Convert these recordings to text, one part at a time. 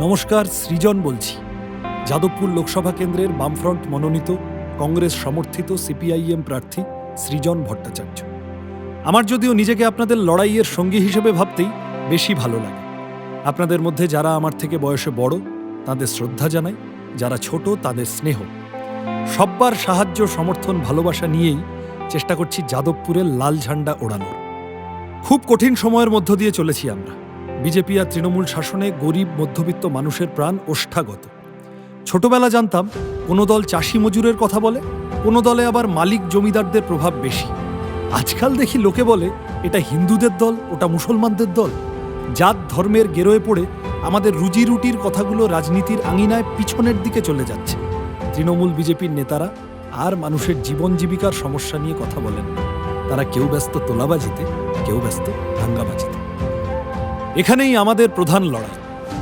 নমস্কার, সৃজন বলছি। যাদবপুর লোকসভা কেন্দ্রের বামফ্রন্ট মনোনীত কংগ্রেস সমর্থিত সিপিআইএম প্রার্থী সৃজন ভট্টাচার্য। আমার যদিও নিজেকে আপনাদের লড়াইয়ের সঙ্গী হিসেবে ভাবতেই বেশি ভালো লাগে। আপনাদের মধ্যে যারা আমার থেকে বয়সে বড়, তাদের শ্রদ্ধা জানাই, যারা ছোট, তাদের স্নেহ। সব্বার সাহায্য, সমর্থন, ভালোবাসা নিয়েই চেষ্টা করছি যাদবপুরের লাল ঝান্ডা ওড়ানোর। খুব কঠিন সময়ের মধ্য দিয়ে চলেছি আমরা। বিজেপি আর তৃণমূল শাসনে গরিব, মধ্যবিত্ত মানুষের প্রাণ ওষ্ঠাগত। ছোটবেলা জানতাম, কোনো দল চাষি মজুরের কথা বলে, কোনো দলে আবার মালিক জমিদারদের প্রভাব বেশি। আজকাল দেখি লোকে বলে, এটা হিন্দুদের দল, ওটা মুসলমানদের দল। জাত ধর্মের গেরোয় পড়ে আমাদের রুজি রুটির কথাগুলো রাজনীতির আঙিনায় পিছনের দিকে চলে যাচ্ছে। তৃণমূল বিজেপির নেতারা আর মানুষের জীবন জীবিকার সমস্যা নিয়ে কথা বলেন তারা কেউ ব্যস্ত তোলাবাজিতে, কেউ ব্যস্ত ভাঙ্গাবাজিতে। এখানেই আমাদের প্রধান লড়াই।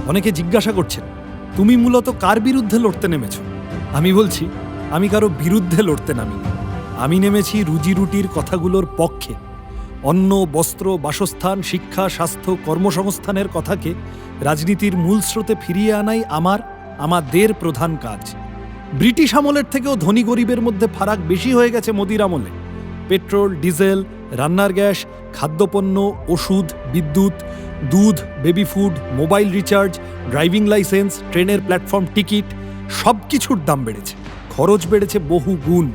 অনেকে জিজ্ঞাসা করছেন, তুমি মূলত কার বিরুদ্ধে লড়তে নেমেছ? আমি বলছি, আমি কারও বিরুদ্ধে লড়তে নামি আমি নেমেছি রুজি রুটির কথাগুলোর পক্ষে। অন্ন, বস্ত্র, বাসস্থান, শিক্ষা, স্বাস্থ্য, কর্মসংস্থানের কথাকে রাজনীতির মূল স্রোতে ফিরিয়ে আনাই আমার, আমাদের প্রধান কাজ। ব্রিটিশ আমলের থেকেও ধনী গরিবের মধ্যে ফারাক বেশি হয়ে গেছে মোদির আমলে। পেট্রোল, ডিজেল রান্নার গ্যাস, খাদ্যপণ্য, ওষুধ, বিদ্যুৎ, দুধ baby food mobile recharge driving licence ট্রেনের প্ল্যাটফর্ম টিকিট সব কিছুর দাম বেড়েছে। খরচ বেড়েছে বহু গুণ।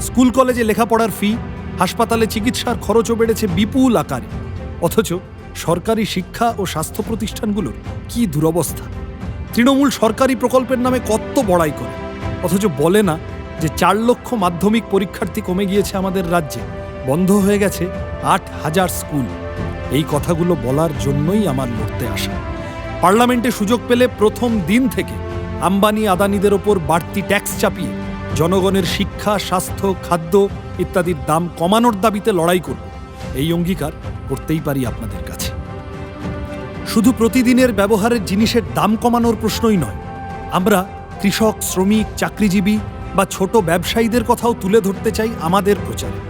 স্কুল, কলেজে লেখাপড়ার ফি হাসপাতালে চিকিৎসার খরচও বেড়েছে বিপুল আকারে। অথচ সরকারি শিক্ষা ও স্বাস্থ্য প্রতিষ্ঠানগুলোর কি দুরবস্থা। তৃণমূল সরকারি প্রকল্পের নামে কত বড়াই করে। অথচ বলে না যে চার লক্ষ মাধ্যমিক পরীক্ষার্থী কমে গিয়েছে আমাদের রাজ্যে। বন্ধ হয়ে গেছে আট হাজার স্কুল। এই কথাগুলো বলার জন্যই আমার লড়তে আসা। পার্লামেন্টে সুযোগ পেলে প্রথম দিন থেকে আম্বানি আদানিদের ওপর বাড়তি ট্যাক্স চাপিয়ে জনগণের শিক্ষা, স্বাস্থ্য, খাদ্য ইত্যাদির দাম কমানোর দাবিতে লড়াই করব। এই অঙ্গীকার করতেই পারি আপনাদের কাছে। শুধু প্রতিদিনের ব্যবহারের জিনিসের দাম কমানোর প্রশ্নই নয়। আমরা কৃষক, শ্রমিক, চাকরিজীবী বা ছোট ব্যবসায়ীদের কথাও তুলে ধরতে চাই আমাদের প্রচারে।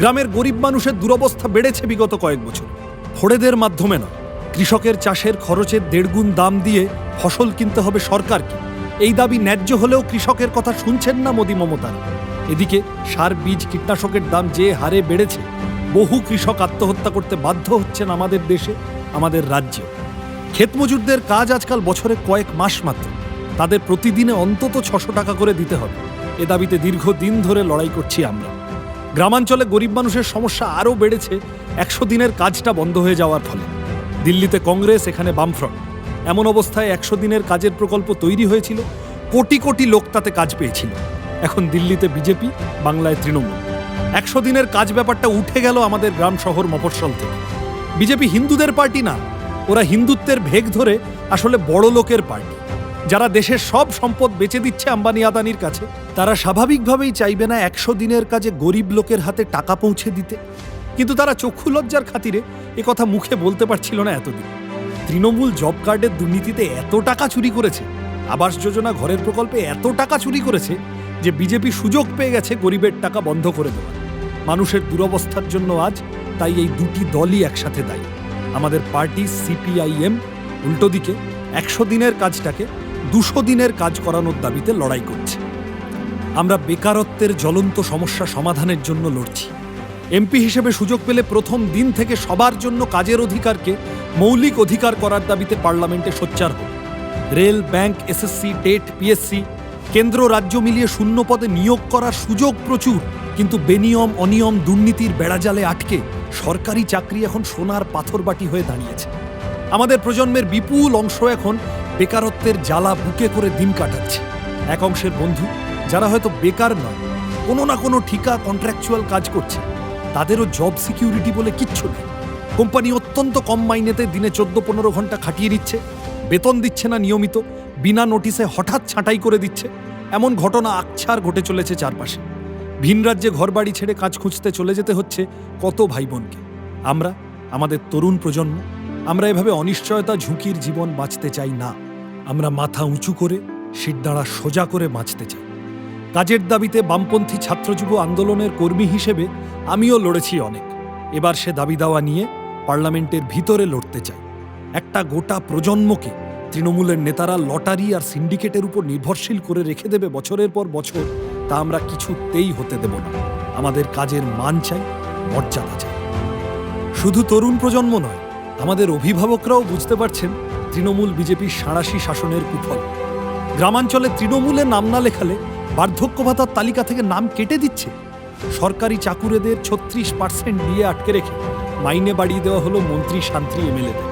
গ্রামের গরিব মানুষের দুরবস্থা বেড়েছে বিগত কয়েক বছর। ফোড়েদের মাধ্যমে নয়, কৃষকের চাষের খরচের দেড়গুণ দাম দিয়ে ফসল কিনতে হবে সরকারকে। এই দাবি ন্যায্য হলেও কৃষকের কথা শুনছেন না মোদি মমতার। এদিকে সার, বীজ, কীটনাশকের দাম যে হারে বেড়েছে, বহু কৃষক আত্মহত্যা করতে বাধ্য হচ্ছেন আমাদের দেশে, আমাদের রাজ্যে। ক্ষেতমজুরদের কাজ আজকাল বছরে কয়েক মাস মাত্র। তাদের প্রতিদিনে অন্তত ছশো টাকা করে দিতে হবে। এ দাবিতে দীর্ঘদিন ধরে লড়াই করছি আমরা। গ্রামাঞ্চলে গরিব মানুষের সমস্যা আরও বেড়েছে, একশো দিনের কাজটা বন্ধ হয়ে যাওয়ার ফলে। দিল্লিতে কংগ্রেস, এখানে বামফ্রন্ট। এমন অবস্থায় একশো দিনের কাজের প্রকল্প তৈরি হয়েছিল, কোটি কোটি লোক তাতে কাজ পেয়েছিল। এখন দিল্লিতে বিজেপি, বাংলায় তৃণমূল। একশো দিনের কাজ ব্যাপারটা উঠে গেল আমাদের গ্রাম শহর মফস্বল থেকে। বিজেপি হিন্দুদের পার্টি না, ওরা হিন্দুত্বের ভেগ ধরে আসলে বড় লোকের পার্টি। যারা দেশের সব সম্পদ বেচে দিচ্ছে আম্বানি আদানির কাছে, তারা স্বাভাবিকভাবেই চাইবে না একশো দিনের কাজে গরিব লোকের হাতে টাকা পৌঁছে দিতে। কিন্তু তারা চক্ষু লজ্জার খাতিরে কথা মুখে বলতে পারছিল না এতদিন। তৃণমূল জব কার্ডের দুর্নীতিতে এত টাকা চুরি করেছে, আবাস যোজনা ঘরের প্রকল্পে এত টাকা চুরি করেছে যে বিজেপি সুযোগ পেয়ে গেছে গরিবের টাকা বন্ধ করে দেওয়ার। মানুষের দুরবস্থার জন্য আজ তাই এই দুটি দলই একসাথে দায়ী। আমাদের পার্টি, সিপিআইএম, উল্টো দিকে একশো দিনের কাজটাকে দুশো দিনের কাজ করানোর দাবিতে লড়াই করছে। আমরা বেকারত্বের জ্বলন্ত সমস্যা সমাধানের জন্য লড়ছি। এমপি হিসেবে সুযোগ পেলে প্রথম দিন থেকে সবার জন্য কাজের অধিকারকে মৌলিক অধিকার করার দাবিতে পার্লামেন্টে সোচ্চার হোক rail, bank, SSC, TET, PSC, কেন্দ্র, রাজ্য মিলিয়ে শূন্য পদে নিয়োগ করার সুযোগ প্রচুর, কিন্তু বেনিয়ম, অনিয়ম, দুর্নীতির বেড়াজালে আটকে সরকারি চাকরি এখন সোনার পাথরবাটি হয়ে দাঁড়িয়েছে। আমাদের প্রজন্মের বিপুল অংশ এখন বেকারত্বের জ্বালা বুকে করে দিন কাটাচ্ছে। এক অংশের বন্ধু, যারা হয়তো বেকার নয়, কোনো না কোনো ঠিকা কন্ট্রাকচুয়াল কাজ করছে, তাদেরও জব সিকিউরিটি বলে কিচ্ছু নেই। কোম্পানি অত্যন্ত কম মাইনেতে দিনে চোদ্দ পনেরো ঘণ্টা খাটিয়ে দিচ্ছে, বেতন দিচ্ছে না নিয়মিত, বিনা নোটিসে হঠাৎ ছাঁটাই করে দিচ্ছে, এমন ঘটনা আকছার ঘটে চলেছে চারপাশে। ভিন রাজ্যে ঘরবাড়ি ছেড়ে কাজ খুঁজতে চলে যেতে হচ্ছে কত ভাই বোনকে আমরা, আমাদের তরুণ প্রজন্ম, আমরা এভাবে অনিশ্চয়তা, ঝুঁকির জীবন বাঁচতে চাই না। আমরা মাথা উঁচু করে শিরদাঁড়া সোজা করে বাঁচতে চাই। কাজের দাবিতে বামপন্থী ছাত্রযুব আন্দোলনের কর্মী হিসেবে আমিও লড়েছি অনেক। এবার সে দাবি দাওয়া নিয়ে পার্লামেন্টের ভিতরে লড়তে চাই। একটা গোটা প্রজন্মকে তৃণমূলের নেতারা লটারি আর সিন্ডিকেটের উপর নির্ভরশীল করে রেখে দেবে বছরের পর বছর, তা আমরা কিছুতেই হতে দেব না। আমাদের কাজের মান চাই, মর্যাদা চাই। শুধু তরুণ প্রজন্ম নয় আমাদের অভিভাবকরাও বুঝতে পারছেন তৃণমূল বিজেপির সাঁড়াশি শাসনের কুফল। গ্রামাঞ্চলে তৃণমূলে নাম না লেখালে বার্ধক্য ভাতার তালিকা থেকে নাম কেটে দিচ্ছে। সরকারি চাকুরেদের ছত্রিশ পার্সেন্ট দিয়ে আটকে রেখে মাইনে বাড়িয়ে দেওয়া হলো মন্ত্রী শান্ত্রী এমএলএদের।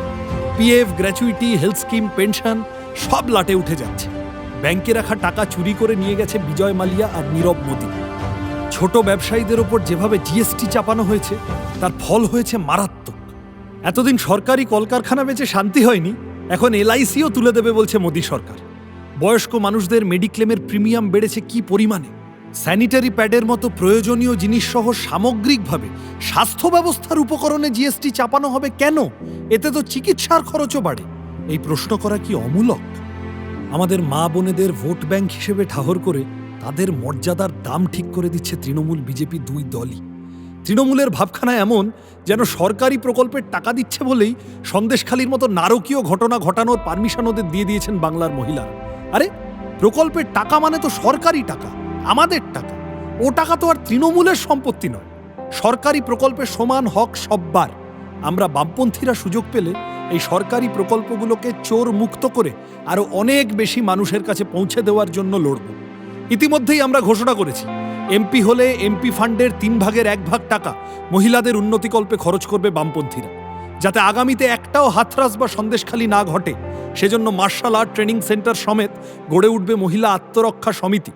PF, gratuity, health scheme, pension সব লাটে উঠে যাচ্ছে। ব্যাংকে রাখা টাকা চুরি করে নিয়ে গেছে বিজয় মালিয়া আর নীরব মোদী। ছোট ব্যবসায়ীদের ওপর যেভাবে জিএসটি চাপানো হয়েছে, তার ফল হয়েছে মারাত্মক। এতদিন সরকারি কলকারখানা বেচে শান্তি হয়নি, এখন এলআইসিও তুলে দেবে বলছে মোদী সরকার। বয়স্ক মানুষদের মেডিক্লেমের প্রিমিয়াম বেড়েছে কি পরিমাণে? স্যানিটারি প্যাডের মতো প্রয়োজনীয় জিনিস সহ সামগ্রিকভাবে স্বাস্থ্য ব্যবস্থার উপকরণে জিএসটি চাপানো হবে কেন? এতে তো চিকিৎসার খরচও বাড়ে। এই প্রশ্ন করা কি অমূলক? আমাদের মা বোনেদের ভোট ব্যাংক হিসেবে ঠাহর করে তাদের মর্যাদার দাম ঠিক করে দিচ্ছে তৃণমূল বিজেপি দুই দলই। তৃণমূলের ভাবখানা এমন যেন সরকারি প্রকল্পের টাকা দিচ্ছে বলেই সন্দেশখালির মতো নারকীয় ঘটনা ঘটানোর পারমিশন ওদের দিয়ে দিয়েছেন বাংলার মহিলা আরে, প্রকল্পের টাকা মানে তো সরকারি টাকা, আমাদের টাকা। ও টাকা তো আর তৃণমূলের সম্পত্তি নয়। সরকারি প্রকল্পের সমান হক সব্বার। আমরা বামপন্থীরা সুযোগ পেলে এই সরকারি প্রকল্পগুলোকে চোর মুক্ত করে আরও অনেক বেশি মানুষের কাছে পৌঁছে দেওয়ার জন্য লড়ব। ইতিমধ্যেই আমরা ঘোষণা করেছি এমপি হলে এমপি ফান্ডের তিন ভাগের এক ভাগ টাকা মহিলাদের উন্নতিকল্পে খরচ করবে বামপন্থীরা, যাতে আগামীতে একটাও হাতরাস বা সন্দেশখালি না ঘটে। সেজন্য মার্শাল আর্ট ট্রেনিং সেন্টার সমেত গড়ে উঠবে মহিলা আত্মরক্ষা সমিতি।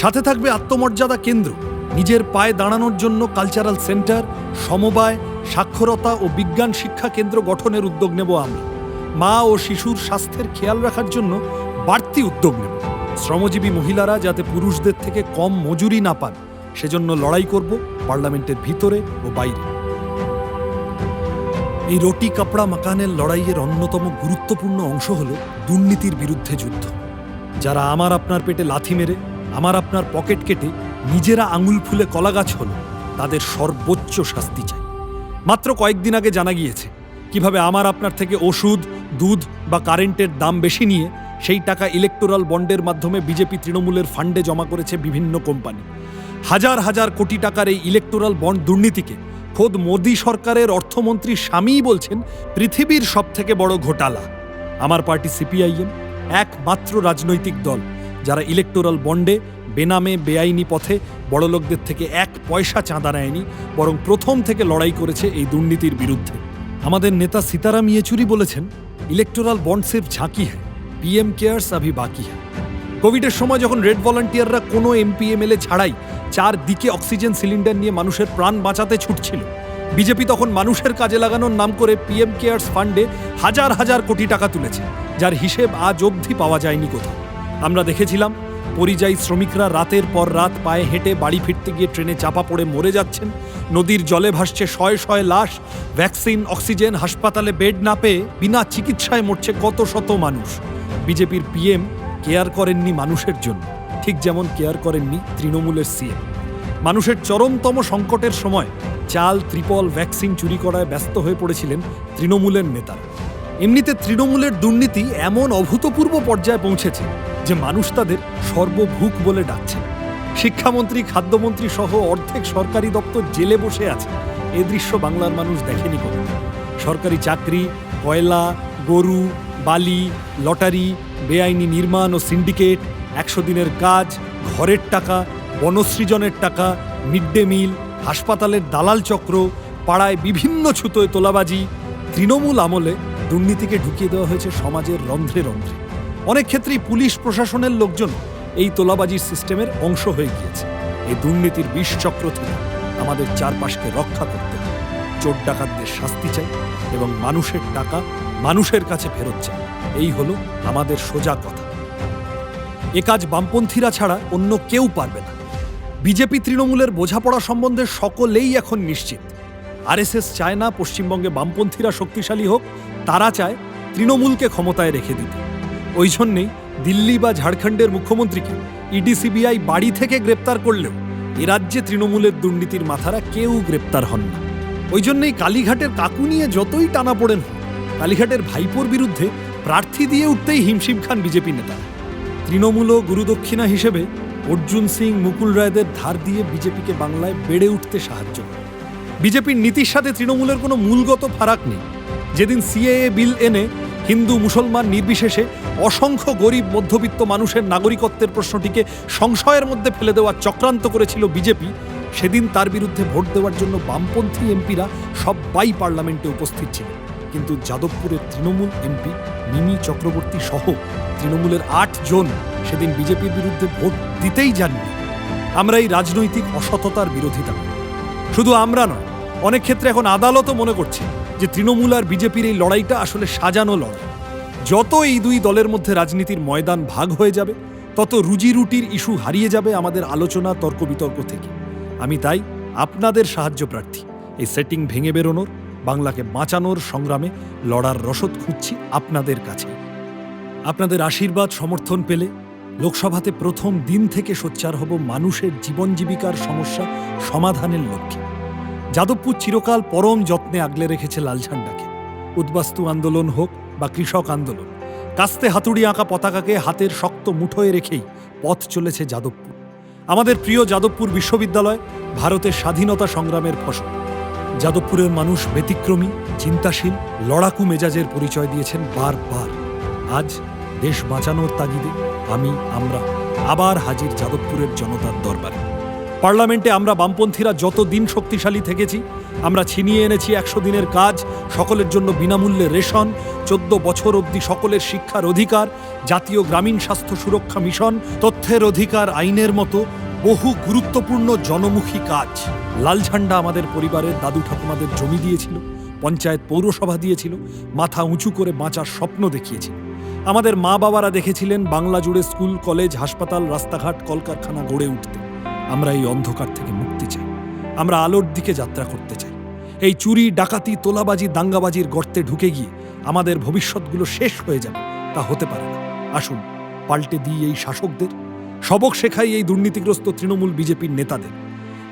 সাথে থাকবে আত্মমর্যাদা কেন্দ্র, নিজের পায়ে দাঁড়ানোর জন্য কালচারাল সেন্টার, সমবায়, সাক্ষরতা ও বিজ্ঞান শিক্ষা কেন্দ্র গঠনের উদ্যোগ নেব আমরা। মা ও শিশুর স্বাস্থ্যের খেয়াল রাখার জন্য বাড়তি উদ্যোগ নেব। শ্রমজীবী মহিলারা যাতে পুরুষদের থেকে কম মজুরি না পান, সেজন্য লড়াই করব পার্লামেন্টের ভিতরে ও বাইরে। এই রুটি কাপড়া মাকানের লড়াইয়ের অন্যতম গুরুত্বপূর্ণ অংশ হল দুর্নীতির বিরুদ্ধে যুদ্ধ। যারা আমার আপনার পেটে লাথি মেরে, আমার আপনার পকেট কেটে নিজেরা আঙুল ফুলে কলাগাছ হলো, তাদের সর্বোচ্চ শাস্তি চাই। মাত্র কয়েকদিন আগে জানা গিয়েছে, কীভাবে আমার আপনার থেকে ওষুধ, দুধ বা কারেন্টের দাম বেশি নিয়ে সেই টাকা ইলেকটোরাল বন্ডের মাধ্যমে বিজেপি তৃণমূলের ফান্ডে জমা করেছে বিভিন্ন কোম্পানি হাজার হাজার কোটি টাকার এই ইলেকটোরাল বন্ড দুর্নীতিকে খোদ মোদী সরকারের অর্থমন্ত্রী স্বামীই বলছেন পৃথিবীর সবথেকে বড় ঘোটালা। আমার পার্টি সিপিআইএম একমাত্র রাজনৈতিক দল, যারা ইলেকটোরাল বন্ডে বেনামে, বেআইনি পথে বড়লোকদের থেকে এক পয়সা চাঁদা নেয়নি, বরং প্রথম থেকে লড়াই করেছে এই দুর্নীতির বিরুদ্ধে। আমাদের নেতা সীতারাম ইয়েচুরি বলেছেন ইলেকটোরাল বন্ড সির্ফ ঝাঁকি হ্যাঁ পিএম কেয়ার্স আভি বাকি হ্যাঁ কোভিডের সময় যখন রেড ভলান্টিয়াররা কোনো এমপি এমএলএ ছাড়াই চারদিকে অক্সিজেন সিলিন্ডার নিয়ে মানুষের প্রাণ বাঁচাতে ছুটছিল বিজেপি তখন মানুষের কাজে লাগানোর নাম করে পিএম কেয়ার্স ফান্ডে হাজার হাজার কোটি টাকা তুলেছে, যার হিসেব আজ অবধি পাওয়া যায়নি কোথাও। আমরা দেখেছিলাম, পরিযায়ী শ্রমিকরা রাতের পর রাত পায়ে হেঁটে বাড়ি ফিরতে গিয়ে ট্রেনে চাপা পড়ে মরে যাচ্ছেন, নদীর জলে ভাসছে শয়ে শয়ে লাশ, ভ্যাকসিন অক্সিজেন হাসপাতালে বেড না পেয়ে বিনা চিকিৎসায় মরছে কত শত মানুষ। বিজেপির পিএম কেয়ার করেননি মানুষের জন্য, ঠিক যেমন কেয়ার করেননি তৃণমূলের সিএম। মানুষের চরমতম সংকটের সময় চাল, ত্রিপল, ভ্যাকসিন চুরি করায় ব্যস্ত হয়ে পড়েছিলেন তৃণমূলের নেতারা। এমনিতে তৃণমূলের দুর্নীতি এমন অভূতপূর্ব পর্যায়ে পৌঁছেছে যে মানুষ তাদের সর্বভূক বলে ডাকছে শিক্ষামন্ত্রী, খাদ্যমন্ত্রী সহ অর্ধেক সরকারি দপ্তর জেলে বসে আছে। এ দৃশ্য বাংলার মানুষ দেখেনি কোনো সরকারি চাকরি, কয়লা গরু, বালি, লটারি, বেআইনি নির্মাণ ও সিন্ডিকেট, একশো দিনের কাজ, ঘরের টাকা, বনসৃজনের টাকা, মিড ডে মিল, হাসপাতালের দালাল চক্র, পাড়ায় বিভিন্ন ছুতোয় তোলাবাজি, তৃণমূল আমলে দুর্নীতিকে ঢুকিয়ে দেওয়া হয়েছে সমাজের রন্ধ্রে রন্ধ্রে। অনেক ক্ষেত্রেই পুলিশ প্রশাসনের লোকজন এই তোলাবাজির সিস্টেমের অংশ হয়ে গিয়েছে। এই দুর্নীতির বিষচক্র থেকে আমাদের চারপাশকে রক্ষা করতে হবে। চোর ডাকাতদের শাস্তি চাই এবং মানুষের টাকা মানুষের কাছে ফেরত চাই। এই হলো আমাদের সোজা কথা। এ কাজ বামপন্থীরা ছাড়া অন্য কেউ পারবে না। বিজেপি তৃণমূলের বোঝাপড়া সম্বন্ধে সকলেই এখন নিশ্চিত। আরএসএস চায় না পশ্চিমবঙ্গে বামপন্থীরা শক্তিশালী হোক, তারা চায় তৃণমূলকে ক্ষমতায় রেখে দিতে। ওই জন্যেই দিল্লি বা ঝাড়খণ্ডের মুখ্যমন্ত্রীকে ইডিসিবিআই বাড়ি থেকে গ্রেপ্তার করলেও এ রাজ্যে তৃণমূলের দুর্নীতির মাথারা কেউ গ্রেপ্তার হন না। ওই জন্যই কালীঘাটের কাকু নিয়ে যতই টানা পড়েন কালীঘাটের ভাইপোর বিরুদ্ধে প্রার্থী দিয়ে উঠতেই হিমশিম খান বিজেপি নেতা। তৃণমূল ও গুরুদক্ষিণা হিসেবে অর্জুন সিং মুকুল রায়দের ধার দিয়ে বিজেপিকে বাংলায় বেড়ে উঠতে সাহায্য। করে বিজেপির নীতির সাথে তৃণমূলের কোনো মূলগত ফারাক নেই। যেদিন সিএএ বিল এনে হিন্দু মুসলমান নির্বিশেষে অসংখ্য গরিব মধ্যবিত্ত মানুষের নাগরিকত্বের প্রশ্নটিকে সংশয়ের মধ্যে ফেলে দেওয়ার চক্রান্ত করেছিল বিজেপি, সেদিন তার বিরুদ্ধে ভোট দেওয়ার জন্য বামপন্থী এমপিরা সবাই পার্লামেন্টে উপস্থিত ছিল কিন্তু যাদবপুরের তৃণমূল এমপি মিমি চক্রবর্তী সহ তৃণমূলের আট জন সেদিন বিজেপির বিরুদ্ধে ভোট দিতেই যাননি। আমরা এই রাজনৈতিক অসততার বিরোধিতা শুধু আমরা নয়, অনেক ক্ষেত্রে এখন আদালতও মনে করছে যে তৃণমূল আর বিজেপির এই লড়াইটা আসলে সাজানো লড়াই। যত এই দুই দলের মধ্যে রাজনীতির ময়দান ভাগ হয়ে যাবে, তত রুজি রুটির ইস্যু হারিয়ে যাবে আমাদের আলোচনা, তর্ক বিতর্ক থেকে। আমি তাই আপনাদের সাহায্য প্রার্থী, এই সেটিং ভেঙে বেরোনোর বাংলাকে বাঁচানোর সংগ্রামে লড়ার রসদ খুঁজছি আপনাদের কাছে। আপনাদের আশীর্বাদ, সমর্থন পেলে লোকসভাতে প্রথম দিন থেকে সোচ্চার হব মানুষের জীবন জীবিকার সমস্যা সমাধানের লক্ষ্যে। যাদবপুর চিরকাল পরম যত্নে আগলে রেখেছে লাল ঝান্ডাকে। উদ্বাস্তু আন্দোলন হোক বা কৃষক আন্দোলন, কাস্তে হাতুড়ি আঁকা পতাকাকে হাতের শক্ত মুঠোয় রেখেই পথ চলেছে যাদবপুর। আমাদের প্রিয় যাদবপুর বিশ্ববিদ্যালয় ভারতের স্বাধীনতা সংগ্রামের ফসল। যাদবপুরের মানুষ ব্যতিক্রমী, চিন্তাশীল, লড়াকু মেজাজের পরিচয় দিয়েছেন বারবার। আজ দেশ বাঁচানোর তাগিদে আমি, আমরা আবার হাজির যাদবপুরের জনতার দরবারে। পার্লামেন্টে আমরা বামপন্থীরা যত দিন শক্তিশালী থেকেছি, আমরা ছিনিয়ে এনেছি একশো দিনের কাজ, সকলের জন্য বিনামূল্যে রেশন, চোদ্দ বছর অবধি সকলের শিক্ষার অধিকার, জাতীয় গ্রামীণ স্বাস্থ্য সুরক্ষা মিশন, তথ্যের অধিকার, আইনের মতো বহু গুরুত্বপূর্ণ জনমুখী কাজ। লাল ঝান্ডা আমাদের পরিবারের দাদু ঠাকুমাদের জমি দিয়েছিল, পঞ্চায়েত পৌরসভা দিয়েছিল, মাথা উঁচু করে বাঁচার স্বপ্ন দেখিয়েছিল। আমাদের মা বাবারা দেখেছিলেন বাংলা জুড়ে স্কুল, কলেজ, হাসপাতাল, রাস্তাঘাট, কলকারখানা গড়ে উঠতে। আমরা এই অন্ধকার থেকে মুক্তি চাই। আমরা আলোর দিকে যাত্রা করতে চাই। এই চুরি, ডাকাতি, তোলাবাজি, দাঙ্গাবাজির গর্তে ঢুকে গিয়ে আমাদের ভবিষ্যৎগুলো শেষ হয়ে যাবে, তা হতে পারে না। আসুন, পাল্টে দিই এই শাসকদের। সবক শেখাই এই দুর্নীতিগ্রস্ত তৃণমূল বিজেপির নেতাদের।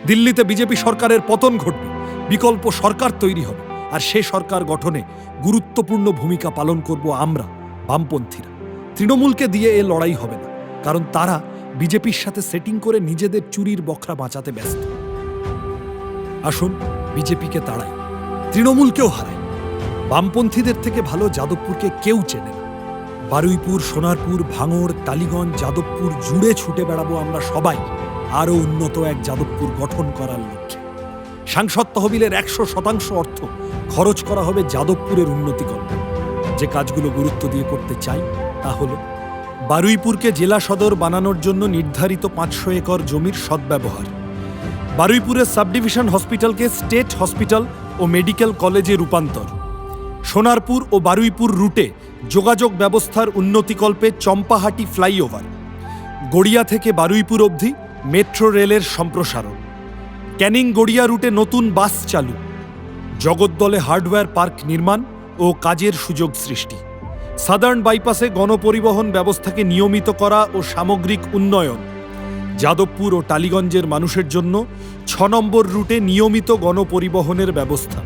দিল্লিতে বিজেপি সরকারের পতন ঘটবে, বিকল্প সরকার তৈরি হবে, আর সে সরকার গঠনে গুরুত্বপূর্ণ ভূমিকা পালন করব আমরা, বামপন্থীরা। তৃণমূলকে দিয়ে এ লড়াই হবে না, কারণ তারা বিজেপির সাথে সেটিং করে নিজেদের চুরির বখরা বাঁচাতে ব্যস্ত। আসুন, বিজেপিকে তাড়াই, তৃণমূলকেও হারায় বামপন্থীদের থেকে ভালো যাদবপুরকে কেউ চেনে না। বারুইপুর, সোনারপুর, ভাঙড়, টালিগঞ্জ, যাদবপুর জুড়ে ছুটে বেড়াবো আমরা সবাই। আরও উন্নত এক যাদবপুর গঠন করার লক্ষ্যে। সাংসদ তহবিলের একশো শতাংশ অর্থ খরচ করা হবে যাদবপুরের উন্নতিকরণে যে কাজগুলো গুরুত্ব দিয়ে করতে চাই, তা হলো বারুইপুরকে জেলা সদর বানানোর জন্য নির্ধারিত পাঁচশো একর জমির সদ্ব্যবহার। বারুইপুরের সাবডিভিশন হসপিটালকে স্টেট হসপিটাল ও মেডিকেল কলেজে রূপান্তর। সোনারপুর ও বারুইপুর রুটে যোগাযোগ ব্যবস্থার উন্নতিকল্পে চম্পাহাটি ফ্লাইওভার, গড়িয়া থেকে বারুইপুর অবধি মেট্রো রেলের সম্প্রসারণ। ক্যানিং গড়িয়া রুটে নতুন বাস চালু। জগদ্দলে হার্ডওয়্যার পার্ক নির্মাণ ও কাজের সুযোগ সৃষ্টি। সাদার্ন বাইপাসে গণপরিবহন ব্যবস্থাকে নিয়মিত করা ও সামগ্রিক উন্নয়ন। যাদবপুর ও টালিগঞ্জের মানুষের জন্য ছ নম্বর রুটে নিয়মিত গণপরিবহনের ব্যবস্থা।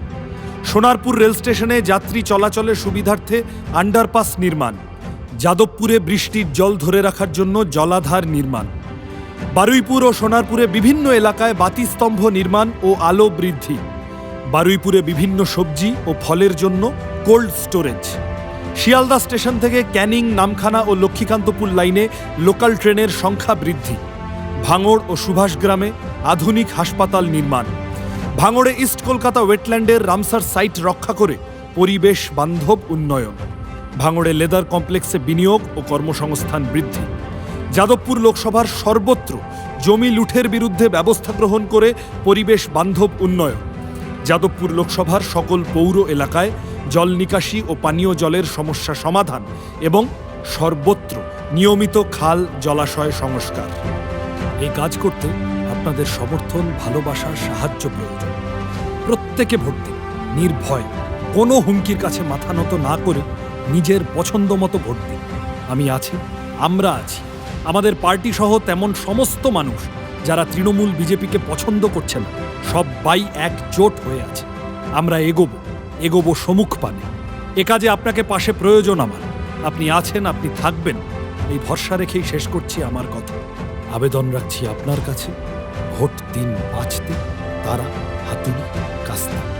সোনারপুর রেল স্টেশনে যাত্রী চলাচলের সুবিধার্থে আন্ডারপাস নির্মাণ। যাদবপুরে বৃষ্টির জল ধরে রাখার জন্য জলাধার নির্মাণ। বারুইপুর ও সোনারপুরে বিভিন্ন এলাকায় বাতিস্তম্ভ নির্মাণ ও আলো বৃদ্ধি। বারুইপুরে বিভিন্ন সবজি ও ফলের জন্য কোল্ড স্টোরেজ। শিয়ালদা স্টেশন থেকে ক্যানিং, নামখানা ও লক্ষ্মীকান্তপুর লাইনে লোকাল ট্রেনের সংখ্যা বৃদ্ধি। ভাঙড় ও সুভাষগ্রামে আধুনিক হাসপাতাল নির্মাণ। ভাঙড়ে ইস্ট কলকাতা ওয়েটল্যান্ডের রামসার সাইট রক্ষা করে পরিবেশ বান্ধব উন্নয়ন। ভাঙড়ে লেদার কমপ্লেক্সে বিনিয়োগ ও কর্মসংস্থান বৃদ্ধি। যাদবপুর লোকসভার সর্বত্র জমি লুঠের বিরুদ্ধে ব্যবস্থা গ্রহণ করে পরিবেশ বান্ধব উন্নয়ন। যাদবপুর লোকসভার সকল পৌর এলাকায় জল নিকাশি ও পানীয় জলের সমস্যা সমাধান এবং সর্বত্র নিয়মিত খাল জলাশয় সংস্কার। এই কাজ করতে আপনাদের সমর্থন, ভালোবাসা, সাহায্য প্রয়োজন। প্রত্যেকে ভোট দিন, নির্ভয়। কোনো হুমকির কাছে মাথা নত না করে নিজের পছন্দ মতো ভোট দিন। আমি আছি, আমরা আছি। আমাদের পার্টি সহ তেমন সমস্ত মানুষ যারা তৃণমূল বিজেপিকে পছন্দ করছে না, সবাই একজোট হয়ে আছে। আমরা এগোব, এগোবো সমুখ পানে। এ কাজে আপনাকে পাশে প্রয়োজন আমার। আপনি আছেন, আপনি থাকবেন। এই ভরসা রেখেই শেষ করছি আমার কথা। আবেদন রাখছি আপনার কাছে। ভোট দিন বাঁচতে তারা হাতুড়ি কাস্তা।